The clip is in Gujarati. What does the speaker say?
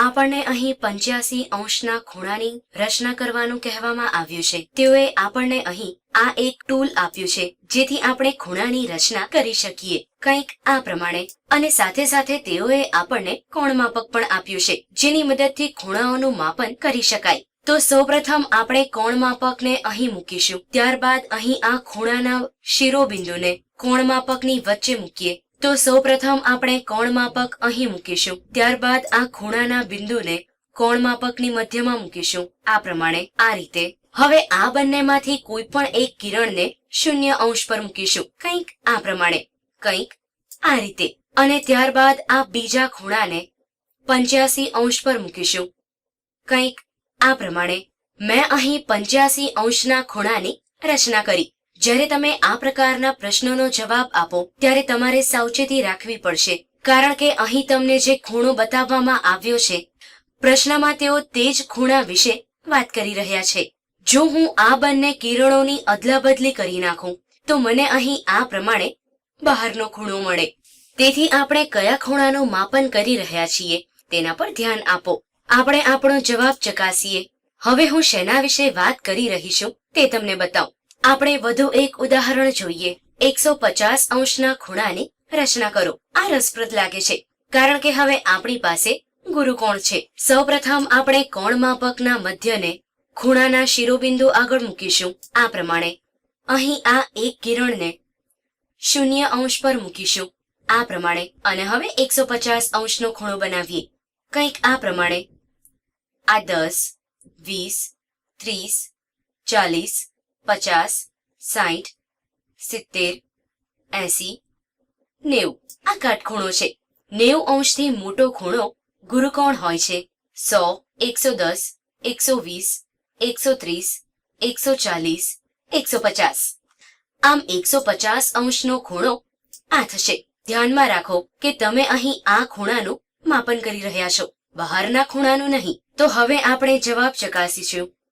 આપણને અહીં પંચ્યાસી અંશના ખૂણાની રચના કરવાનું કહેવામાં આવ્યું છે. તેઓએ આપણને અહીં આ એક ટૂલ આપ્યું છે, જેથી આપણે ખૂણાની રચના કરી શકીએ. કંઈક આ પ્રમાણે. અને સાથે સાથે તેઓએ આપણને કોણ માપક પણ આપ્યું છે, જેની મદદથી ખૂણાઓનું માપન કરી શકાય. તો સૌપ્રથમ આપણે કોણ માપકને અહીં મૂકીશું. ત્યારબાદ અહીં આ ખૂણાના શિરોબિંદુને કોણ માપકની વચ્ચે મૂકીએ. તો સૌપ્રથમ આપણે કોણ માપક અહીં મૂકીશું. ત્યારબાદ આ ખૂણાના બિંદુને કોણ મધ્યમાં મૂકીશું. આ પ્રમાણે આ રીતે. હવે આ બંનેમાંથી કોઈ પણ એક કિરણને શૂન્ય અંશ પર મૂકીશું. કંઈક આ પ્રમાણે. કંઈક આ રીતે. અને ત્યારબાદ આ બીજા ખૂણાને પંચ્યાસી અંશ પર મૂકીશું. કંઈક આ પ્રમાણે. મેં અહીં પંચ્યાસી અંશના ખૂણાની રચના કરી. જ્યારે તમે આ પ્રકારના પ્રશ્નોનો જવાબ આપો, ત્યારે તમારે સાવચેતી રાખવી પડશે. કારણ કે અહીં તમને જે ખૂણો બતાવવામાં આવ્યો છે, પ્રશ્નમાં તેઓ તે જ ખૂણા વિશે વાત કરી રહ્યા છે. જો હું આ બંને કિરણોની અદલાબદલી કરી નાખું, તો મને અહીં આ પ્રમાણે બહારનો ખૂણો મળે. તેથી આપણે કયા ખૂણાનું માપન કરી રહ્યા છીએ, તેના પર ધ્યાન આપો. આપણે આપણો જવાબ ચકાસીએ. હવે હું શેના વિશે વાત કરી રહી છું, તે તમને બતાવું. આપણે વધુ એક ઉદાહરણ જોઈએ. એકસો પચાસ અંશના ખૂણાની રચના કરો. આ રસપ્રદ લાગે છે, કારણ કે હવે આપણી પાસે ગુરુકોણ છે? સૌપ્રથમ આપણે કોણ માપકના મધ્યને ખૂણાના શિરોબિંદુ આગળ મૂકીશું? આ પ્રમાણે અહીં આ એક કિરણને શૂન્ય અંશ પર મૂકીશું. આ પ્રમાણે અને હવે એકસો પચાસ અંશનો ખૂણો બનાવીએ. કંઈક આ પ્રમાણે આ દસ, વીસ, ત્રીસ, ચાલીસ પચાસ સાઠ સિત્તેર, એસી, નેવું. આ કાટખૂણો છે. નેવું અંશથી મોટો ખૂણો ગુરુકોણ હોય છે. સો, એકસો દસ, એકસો વીસ, એકસો ત્રીસ, એકસો ચાલીસ, એકસો પચાસ. આમ એકસો પચાસ અંશનો ખૂણો આ થશે. ધ્યાનમાં રાખો કે તમે અહીં આ ખૂણાનું માપન કરી રહ્યા છો. બહારના ખૂણાનું નહીં. તો હવે આપણે જવાબ ચકાસીશું.